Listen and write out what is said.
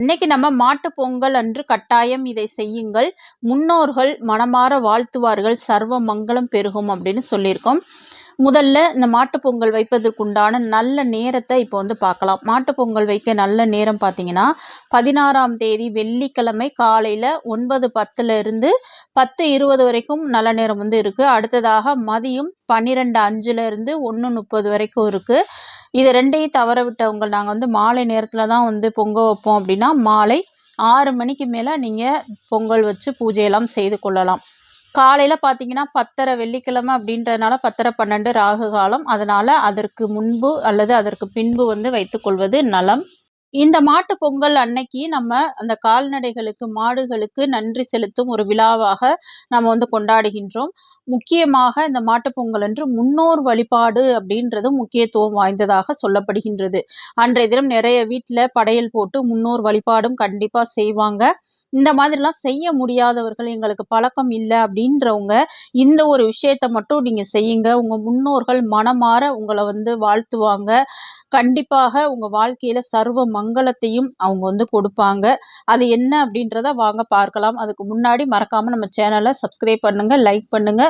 இன்னைக்கு நம்ம மாட்டுப் பொங்கல் அன்று கட்டாயம் இதை செய்யுங்கள். முன்னோர்கள் மனமாற வாழ்த்துவார்கள். சர்வ மங்களம் பெருகும் அப்படின்னு சொல்லியிருக்கோம். முதல்ல இந்த மாட்டுப் பொங்கல் வைப்பதற்குண்டான நல்ல நேரத்தை இப்போ வந்து பார்க்கலாம். மாட்டுப் பொங்கல் வைக்க நல்ல நேரம் பார்த்தீங்கன்னா பதினாறாம் தேதி வெள்ளிக்கிழமை காலையில் ஒன்பது பத்துல இருந்து பத்து இருபது வரைக்கும் நல்ல நேரம் வந்து இருக்குது அடுத்ததாக மதியம் பன்னிரெண்டு அஞ்சுல இருந்து ஒன்று முப்பது வரைக்கும் இருக்குது இது ரெண்டையும் தவற விட்டவங்க நாங்கள் வந்து மாலை நேரத்தில் தான் வந்து பொங்க வைப்போம் அப்படின்னா மாலை ஆறு மணிக்கு மேலே நீங்கள் பொங்கல் வச்சு பூஜையெல்லாம் செய்து கொள்ளலாம். காலையில் பார்த்தீங்கன்னா பத்தரை வெள்ளிக்கிழமை அப்படின்றதுனால பத்தரை பன்னெண்டு ராகு காலம். அதனால் அதற்கு முன்பு அல்லது அதற்கு பின்பு வந்து வைத்துக்கொள்வது நலம். இந்த மாட்டு பொங்கல் அன்னைக்கு நம்ம அந்த கால்நடைகளுக்கு மாடுகளுக்கு நன்றி செலுத்தும் ஒரு விழாவாக நம்ம வந்து கொண்டாடுகின்றோம். முக்கியமாக இந்த மாட்டுப் பொங்கல் அன்று முன்னோர் வழிபாடு அப்படின்றது முக்கியத்துவம் வாய்ந்ததாக சொல்லப்படுகின்றது. அன்றைய தினம் நிறைய வீட்டில் படையல் போட்டு முன்னோர் வழிபாடும் கண்டிப்பாக செய்வாங்க. இந்த மாதிரிலாம் செய்ய முடியாதவர்கள் எங்களுக்கு பழக்கம் இல்லை அப்படின்றவங்க இந்த ஒரு விஷயத்த மட்டும் நீங்கள் செய்யுங்க. உங்கள் முன்னோர்கள் மனமாற உங்களை வந்து வாழ்த்துவாங்க. கண்டிப்பாக உங்கள் வாழ்க்கையில் சர்வ மங்களத்தையும் அவங்க வந்து கொடுப்பாங்க. அது என்ன அப்படின்றத வாங்க பார்க்கலாம். அதுக்கு முன்னாடி மறக்காமல் நம்ம சேனலை சப்ஸ்கிரைப் பண்ணுங்கள் லைக் பண்ணுங்கள்